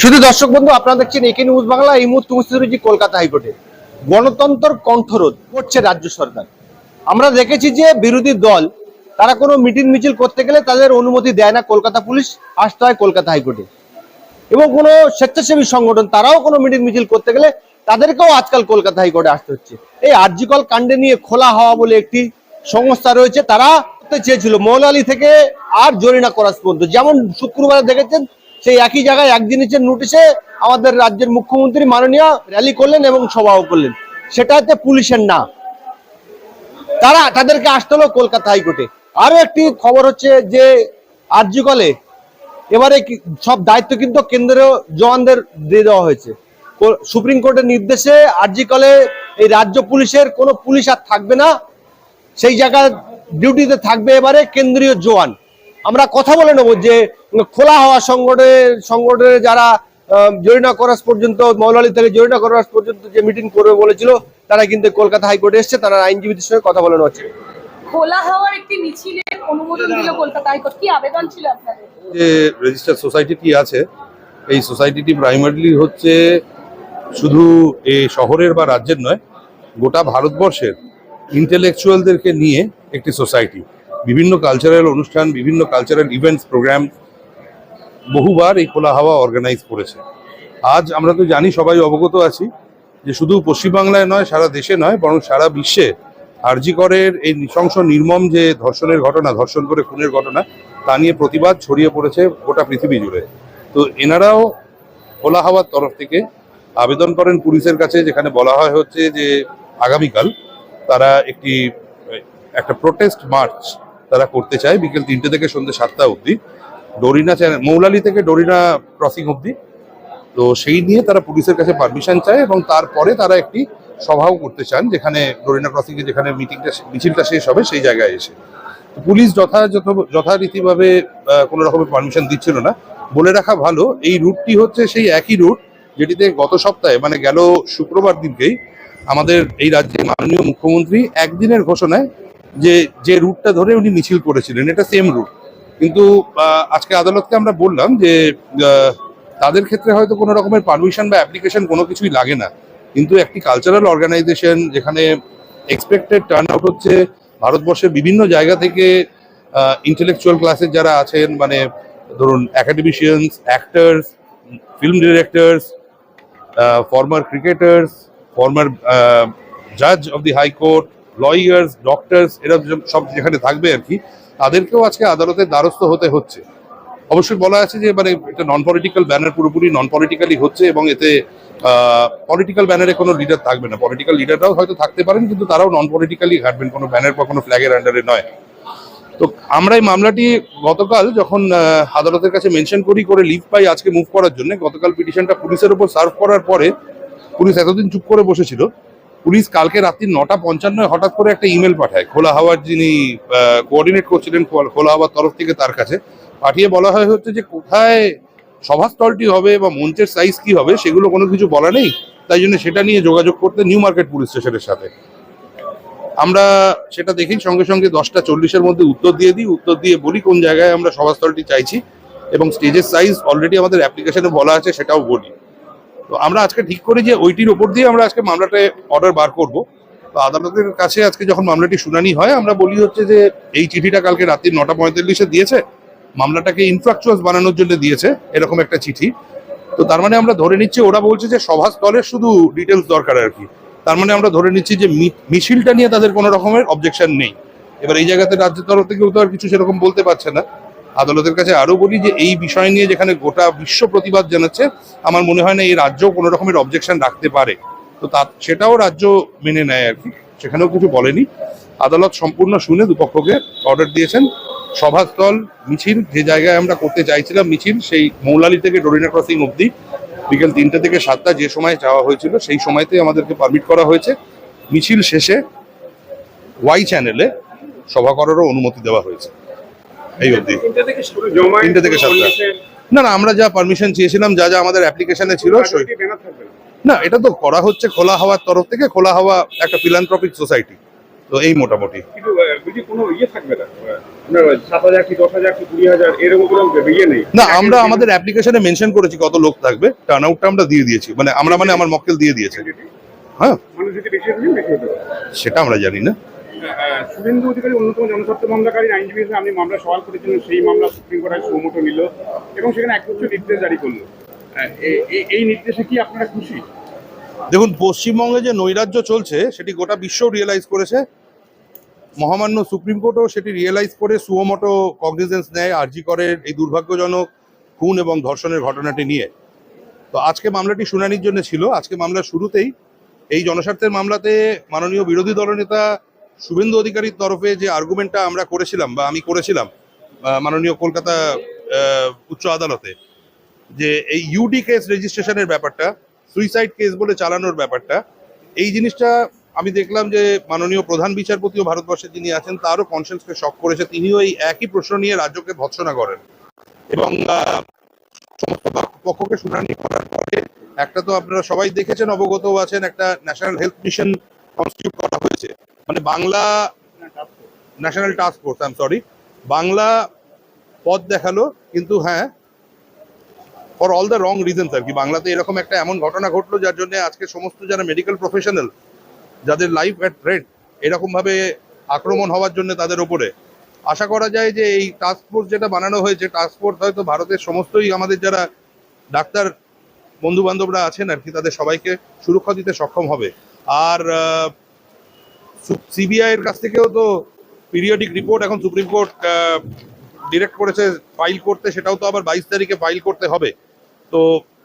শুধু দর্শক বন্ধু, আপনারা দেখছেন একে নিউজ বাংলা। এই মুহূর্তে উপস্থিত রয়েছি কলকাতা হাইকোর্টে। গণতন্ত্র কণ্ঠরোধ করছে রাজ্য সরকার। আমরা দেখেছি যে বিরোধী দল, তারা কোনো মিটিং মিছিল করতে গেলে তাদের অনুমতি দেয় না কলকাতা পুলিশ, আসতে হয় কলকাতা হাইকোর্টে। এবং কোনো স্বেচ্ছাসেবী সংগঠন, তারাও কোনো মিটিং মিছিল করতে গেলে তাদেরকেও আজকাল কলকাতা হাইকোর্টে আসতে হচ্ছে। এই আরজিকল কাণ্ডে নিয়ে খোলা হওয়া বলে একটি সংস্থা রয়েছে, তারা চেয়েছিল। মৌলালি থেকে আর জরিনা করাস পর্যন্ত। যেমন শুক্রবারে দেখেছেন সেই একই জায়গায় এক জিনিসের নোটিশে আমাদের রাজ্যের মুখ্যমন্ত্রী মাননীয় র্যালি করলেন এবং সভাও করলেন। সেটাতে পুলিশের না। তারা তাদেরকে আসতে হলো কলকাতা হাইকোর্টে। আরও একটি খবর হচ্ছে যে আরজিকলে এবারে সব দায়িত্ব কিন্তু কেন্দ্রীয় জওয়ানদের দিয়ে দেওয়া হয়েছে। সুপ্রিম কোর্টের নির্দেশে আরজিকলে এই রাজ্য পুলিশের কোনো পুলিশ আর থাকবে না। সেই জায়গায় ডিউটিতে থাকবে এবারে কেন্দ্রীয় জওয়ান। আমরা কথা বলে নেব যে খোলা হওয়া সংগঠনের সংগঠনের যারা জরিনা করাস পর্যন্ত মৌলালি থেকে জরিনা করাস পর্যন্ত যে মিটিং করবে বলেছিল তারা কিন্তু কলকাতা হাইকোর্টে এসছে তারা আইনজীবীদের সঙ্গে কথা বলে হচ্ছে। খোলা হাওয়ার একটি মিছিলের অনুমোদন দিল কলকাতা হাইকোর্ট। কি আবেদন ছিল আপনাদের? যে রেজিস্টার সোসাইটিটি আছে এই সোসাইটিটি প্রাইমারিলি হচ্ছে শুধু এই শহরের বা রাজ্যের নয় গোটা ভারতবর্ষের ইন্টেলেকচুয়ালদেরকে নিয়ে একটি সোসাইটি বিভিন্ন কালচারাল অনুষ্ঠান, বিভিন্ন কালচারাল ইভেন্টস প্রোগ্রাম বহুবার এই খোলা হাওয়া অর্গানাইজ করেছে। আজ আমরা তো জানি সবাই অবগত আছি যে শুধু পশ্চিমবাংলায় নয়, সারা দেশে নয়, বরং সারা বিশ্বে আরজিকরের এই নৃশংস নির্মম যে ধর্ষণের ঘটনা, ধর্ষণ করে খুনের ঘটনা, তা নিয়ে প্রতিবাদ ছড়িয়ে পড়েছে গোটা পৃথিবী জুড়ে। তো এনারাও খোলা হাওয়ার তরফ থেকে আবেদন করেন পুলিশের কাছে, যেখানে বলা হয় হচ্ছে যে আগামীকাল তারা একটি, একটা প্রোটেস্ট মার্চ তারা করতে চায় বিকেল তিনটে থেকে সন্ধ্যে সাতটা অবধি। ডোরিনা চ্যানেল মৌলালি থেকে ডোরিনা ক্রসিং অবধি। তো সেই নিয়ে তারা পুলিশের কাছে পারমিশন চায় এবং তারপরে তারা একটি সভাও করতে চান যেখানে ডোরিনা ক্রসিং এ যেখানে মিটিংটা মিছিলটা শেষ হবে সেই জায়গায় এসে। পুলিশ যথাযথ যথারীতিভাবে কোনো রকমের পারমিশন দিচ্ছিল না। বলে রাখা ভালো, এই রুটটি হচ্ছে সেই একই রুট যেটিতে গত সপ্তাহে মানে গেল শুক্রবার দিনকেই আমাদের এই রাজ্যের মাননীয় মুখ্যমন্ত্রী একদিনের ঘোষণায় যে যে রুটটা ধরে উনি মিছিল করেছিলেন, এটা সেম রুট কিন্তু আজকে আদালতকে আমরা বললাম যে তাদের ক্ষেত্রে হয়তো কোনো রকমের পারমিশন বা অ্যাপ্লিকেশন কোনো কিছুই লাগে না। কিন্তু একটি কালচারাল অর্গানাইজেশন যেখানে এক্সপেক্টেড টার্ন আউট হচ্ছে, ভারতবর্ষের বিভিন্ন জায়গা থেকে ইন্টেলেকচুয়াল ক্লাসের যারা আছেন মানে ধরুন academicians actors film directors former cricketers former জাজ of the high court lawyers doctors এরা সব যেখানে থাকবে আর কি, তাদেরকেও আজকে আদালতের দ্বারস্থ হতে হচ্ছে। অবশ্যই বলা আছে যে মানে এটা নন পলিটিক্যাল ব্যানার পুরোপুরি নন পলিটিক্যালি হচ্ছে এবং এতে পলিটিক্যাল ব্যানারে কোনো লিডার থাকবে না। পলিটিক্যাল লিডাররাও হয়তো থাকতে পারেন, কিন্তু তারাও নন পলিটিক্যালি ঘাটবেন, কোনো ব্যানার বা কোনো ফ্ল্যাগের আন্ডারে নয়। তো আমরা এই মামলাটি গতকাল যখন আদালতের কাছে মেনশন করি করে লিভ পাই আজকে মুভ করার জন্য, গতকাল পিটিশনটা পুলিশের উপর সার্ভ করার পরে, পুলিশ এতদিন চুপ করে বসেছিল পুলিশ কালকে রাত্রি নটা পঞ্চান্নয় হঠাৎ করে একটা ইমেল পাঠায়। খোলা হাওয়ার যিনি কোঅর্ডিনেট করছিলেন খোলা- খোলা হাওয়ার তরফ থেকে তার কাছে, পাঠিয়ে বলা হয় হচ্ছে যে কোথায় সভাস্থলটি হবে বা মঞ্চের সাইজ কি হবে সেগুলো কোনো কিছু বলা নেই, তাই জন্য সেটা নিয়ে যোগাযোগ করতে নিউ মার্কেট পুলিশ স্টেশনের সাথে। আমরা সেটা দেখি, সঙ্গে সঙ্গে দশটা চল্লিশের মধ্যে উত্তর দিয়ে দিই, উত্তর দিয়ে বলি কোন জায়গায় আমরা সভাস্থলটি চাইছি এবং স্টেজের সাইজ অলরেডি আমাদের অ্যাপ্লিকেশনে বলা আছে সেটাও বলি। তো আমরা আজকে ঠিক করি যে ওইটির ওপর দিয়ে আমরা আজকে মামলাটা অর্ডার বার করব। তো আদালতের কাছে আজকে যখন মামলাটি শুনানি হয়, আমরা বলি হচ্ছে যে এই চিঠিটা কালকে রাত্রি নটা পঁয়তাল্লিশে দিয়েছে। মামলাটাকে ইনফ্রাকচুয়াস বানানোর জন্য দিয়েছে, এরকম একটা চিঠি। তো তার মানে আমরা ধরে নিচ্ছি, ওরা বলছে যে সভাস্থলের শুধু ডিটেলস দরকার আর কি। তার মানে আমরা ধরে নিচ্ছি যে মিছিলটা নিয়ে তাদের কোনো রকমের অবজেকশন নেই। এবার এই জায়গাতে রাজ্যের তরফ থেকেও তো আর কিছু সেরকম বলতে পারছে না। আদালতের কাছে আরও বলি যে এই বিষয় নিয়ে যেখানে গোটা বিশ্ব প্রতিবাদ জানাচ্ছে, আমার মনে হয় না এই রাজ্য কোনো রকমের অবজেকশন রাখতে পারে। তো তা সেটাও রাজ্য মেনে নেয় আর কি। সেখানেও কিছু বলেনি। আদালত সম্পূর্ণ শুনে দুপক্ষকে অর্ডার দিয়েছেন। সভাস্থল, মিছিল, যে জায়গায় আমরা করতে চাইছিলাম মিছিল, সেই মৌলালি থেকে ডোরিনা ক্রসিং অবধি বিকেল তিনটে থেকে সাতটা যে সময় যাওয়া হয়েছিল, সেই সময়তে আমাদেরকে পারমিট করা হয়েছে। মিছিল শেষে ওয়াই চ্যানেলে সভা করারও অনুমতি দেওয়া হয়েছে। এই অবধি। তিনটে থেকে সাতটা। না না আমরা যা পারমিশন চেয়েছিলাম যা যা আমাদের অ্যাপ্লিকেশনে ছিল না এটা তো করা হচ্ছে খোলা হাওয়ার তরফ থেকে খোলা হাওয়া একটা ফিলান্থ্রপিক সোসাইটি তো এই মোটামুটি। ইয়ে থাকবে না? ইয়ে নেই? না আমরা আমাদের অ্যাপ্লিকেশনে মেনশন করেছি কত লোক থাকবে টার্ন আউটটা আমরা দিয়ে দিয়েছি। মানে আমরা মানে আমার মক্কেল দিয়ে দিয়েছে। হ্যাঁ। সেটা আমরা জানি না। শুভেন্দু অধিকারী অন্যতম জনস্বার্থ মামলাকারী আইনজীবী হিসেবে আপনি মামলা সওয়াল করেছিলেন সেই মামলা সুপ্রিম কোর্টে সুমোটো নিল এবং সেখানে একগুচ্ছ নির্দেশ জারি করল। এ- এই নির্দেশে কি আপনারা খুশি? দেখুন, পশ্চিমবঙ্গে যে নৈরাজ্য চলছে, সেটি গোটা বিশ্ব রিয়েলাইজ করেছে। মহামান্য সুপ্রিম কোর্টও সেটি রিয়েলাইজ করে সুমোটো কগনিজেন্স নেয়, আরজি করে, এই দুর্ভাগ্যজনক খুন এবং ধর্ষণের ঘটনাটি নিয়ে। তো আজকে মামলাটি শুনানির জন্য ছিল। আজকে মামলার শুরুতেই এই জনস্বার্থের মামলাতে মাননীয় বিরোধী দলনেতা শুভেন্দু অধিকারীর তরফে যে আর্গুমেন্টটা আমরা করেছিলাম বা আমি করেছিলাম মাননীয় কলকাতা উচ্চ আদালতে, যে এই ইউডি কেস রেজিস্ট্রেশনের ব্যাপারটা সুইসাইড কেস বলে চালানোর ব্যাপারটা, এই জিনিসটা আমি দেখলাম যে মাননীয় প্রধান বিচারপতিও ভারতবর্ষে যিনি আছেন, তারও কনসেন্সকে শক করেছে। তিনিও এই একই প্রশ্ন নিয়ে রাজ্যকে ভৎসনা করেন। এবং সমস্ত পক্ষকে শুনানি করার পরে, একটা তো আপনারা সবাই দেখেছেন অবগত আছেন, একটা ন্যাশনাল হেলথ মিশন কনস্টিটিউট করা হয়েছে। মানে Bangla national task force I am sorry Bangla পথ দেখাল, কিন্তু হ্যাঁ for all the wrong reasons আর কি। বাংলাতে এরকম একটা এমন ঘটনা ঘটলো যার জন্য আজকে সমস্ত যারা মেডিকেল প্রফেশনাল যাদের লাইফ অ্যাট রেট এরকমভাবে আক্রমণ হওয়ার জন্য তাদের ওপরে আশা করা যায় যে এই টাস্ক ফোর্স যেটা বানানো হয়েছে টাস্ক ফোর্স হয়তো ভারতের সমস্তই আমাদের যারা ডাক্তার বন্ধু বান্ধবরা আছেন আর কি, তাদের সবাইকে সুরক্ষা দিতে সক্ষম হবে। আর সিবিআই এর কাছ থেকেও তো পিরিয়ডিক রিপোর্ট এখন সুপ্রিম কোর্ট ডিরেক্ট করেছে ফাইল করতে, সেটাও তো আবার বাইশ তারিখে ফাইল করতে হবে। তো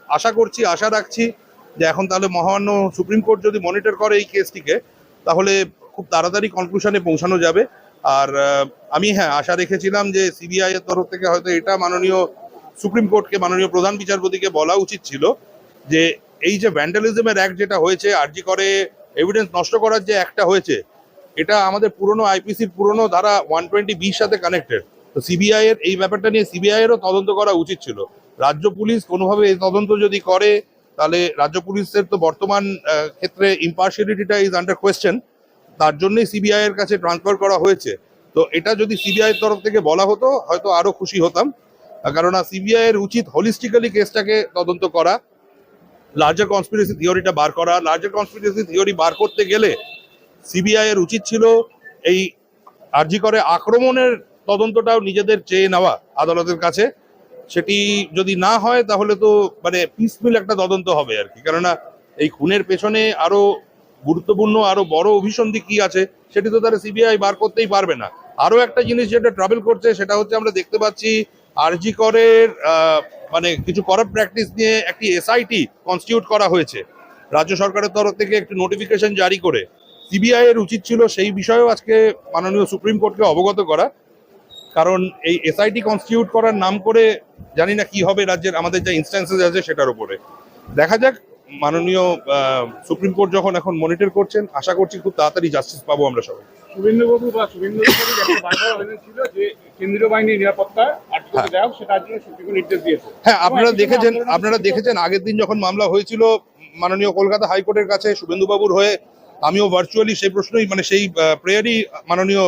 আশা করছি, আশা রাখছি যে এখন তাহলে মহামান্য সুপ্রিম কোর্ট যদি মনিটর করে এই কেসটিকে তাহলে খুব তাড়াতাড়ি কনক্লুশনে পৌঁছানো যাবে। আর আমি হ্যাঁ আশা রেখেছিলাম যে সিবিআই এর তরফ থেকে হয়তো এটা মাননীয় সুপ্রিম কোর্টকে মাননীয় প্রধান বিচারপতিকে বলা উচিত ছিল যে এই যে ভ্যান্ডালিজমের অ্যাক্ট যেটা হয়েছে, আরজি করে এভিডেন্স নষ্ট করার যে একটা হয়েছে, এটা আমাদের পুরনো আইপিসির পুরনো ধারা ওয়ান টোয়েন্টি বির সাথে কানেক্টেড তো সিবিআই এর এই ব্যাপারটা নিয়ে সিবিআই এরও তদন্ত করা উচিত ছিল। রাজ্য পুলিশ কোনোভাবে এই তদন্ত যদি করে, তাহলে রাজ্য পুলিশের তো বর্তমান ক্ষেত্রে ইম্পার্শিয়ালিটিটা ইজ আন্ডার কোয়েশ্চেন তার জন্যই সিবিআই এর কাছে ট্রান্সফার করা হয়েছে। তো এটা যদি সিবিআই এর তরফ থেকে বলা হতো, হয়তো আরও খুশি হতাম। কেননা সিবিআই এর উচিত হলিস্টিক্যালি কেসটাকে তদন্ত করা লার্জার কনস্পিরেসি থিওরিটা বার করা লার্জার কনস্পিরেসি থিওরি বার করতে গেলে সিবিআই এর উচিত ছিল এই আরজি করে আক্রমণের তদন্তটাও নিজেদের চেয়ে নেওয়া আদালতের কাছে। সেটি যদি না হয় তাহলে তো মানে পিসমিল একটা তদন্ত হবে আর কি। কেননা এই খুনের পেছনে আরও গুরুত্বপূর্ণ, আরও বড় অভিসন্ধি কি আছে সেটি তো তারা সিবিআই বার করতেই পারবে না। আরও একটা জিনিস যেটা ট্রাভেল করছে সেটা হচ্ছে আমরা দেখতে পাচ্ছি আরজি করের মানে কিছু করার প্র্যাকটিস নিয়ে একটি এসআইটি কনস্টিটিউট করা হয়েছে। রাজ্য সরকারের তরফ থেকে একটি নোটিফিকেশন জারি করে। সিবিআই এর উচিত ছিল সেই বিষয়েও আজকে মাননীয় সুপ্রিম কোর্টকে অবগত করা। কারণ এই এসআইটি কনস্টিটিউট করার নাম করে জানি না কি হবে রাজ্যের, আমাদের যে ইনস্ট্যান্সেস আছে সেটার উপরে। দেখা যাক, মাননীয় সুপ্রিম কোর্ট যখন এখন মনিটর করছেন, আশা করছি খুব তাড়াতাড়ি জাস্টিস পাবো আমরা সবাই। শুভেন্দুবাবু বা শুভেন্দু একটা বারবার আবেদন ছিল যে কেন্দ্রীয় বাহিনীর নিরাপত্তা আটকে দেওয়া সেটার জন্য সুপ্রিম নির্দেশ দিয়েছে। হ্যাঁ আপনারা দেখেছেন আপনারা দেখেছেন আগের দিন যখন মামলা হয়েছিল মাননীয় কলকাতা হাইকোর্টের কাছে শুভেন্দুবাবুর হয়ে আমিও ভার্চুয়ালি সেই প্রশ্নই মানে সেই প্রেয়ারই মাননীয়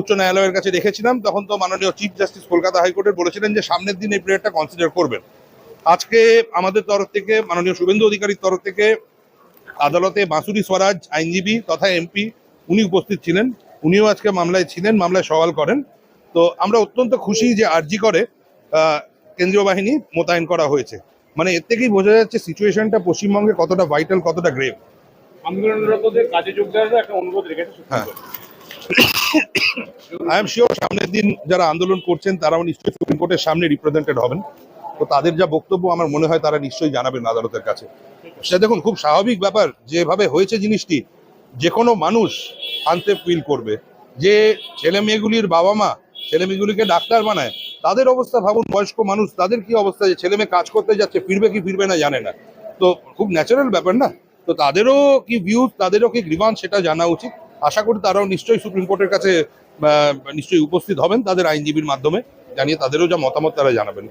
উচ্চ ন্যায়ালয়ের কাছে রেখেছিলাম তখন তো মাননীয় চিফ জাস্টিস কলকাতা হাইকোর্টের বলেছিলেন যে সামনের দিন এই প্রেয়ারটা কনসিডার করবেন। আজকে আমাদের তরফ থেকে মাননীয় শুভেন্দু অধিকারীর তরফ থেকে আদালতে বাঁশুরি স্বরাজ আইনজীবী তথা এমপি উনি উপস্থিত ছিলেন উনিও আজকে মামলায় ছিলেন মামলায় সওয়াল করেন। তো আমরা অত্যন্ত খুশি যে আরজি করে কেন্দ্রীয় বাহিনী মোতায়েন করা হয়েছে। মানে এর থেকেই বোঝা যাচ্ছে সিচুয়েশনটা পশ্চিমবঙ্গে কতটা ভাইটাল কতটা গ্রেভ। আন্দোলনরতদের কাজে যোগ দেওয়ার একটা অনুরোধ রেখেছে হ্যাঁ। আই এম শিওর সামনের দিন যারা আন্দোলন করছেন তারাও নিশ্চয়ই সুপ্রিম কোর্টের সামনে রিপ্রেজেন্টেড হবেন। তো তাদের যা বক্তব্য আমার মনে হয় তারা নিশ্চয়ই জানাবেন আদালতের কাছে। সেটা দেখুন খুব স্বাভাবিক ব্যাপার যেভাবে হয়েছে জিনিসটি যে কোনো মানুষ আনতে ফিল করবে। যে ছেলে মেয়েগুলির বাবা মা, ছেলে মেয়েগুলিকে ডাক্তার বানায়, তাদের অবস্থা ভাবুন, বয়স্ক মানুষ, তাদের কি অবস্থা যে ছেলে মেয়ে কাজ করতে যাচ্ছে, ফিরবে কি ফিরবে না জানে না। তো খুব ন্যাচারাল ব্যাপার না? তো তাদেরও কি ভিউজ তাদেরও কি গ্রিভান্স সেটা জানা উচিত। আশা করি তারাও নিশ্চয়ই সুপ্রিম কোর্টের কাছে নিশ্চয়ই উপস্থিত হবেন তাদের আইনজীবীর মাধ্যমে, জানিয়ে তাদেরও যা মতামত তারা জানাবেন।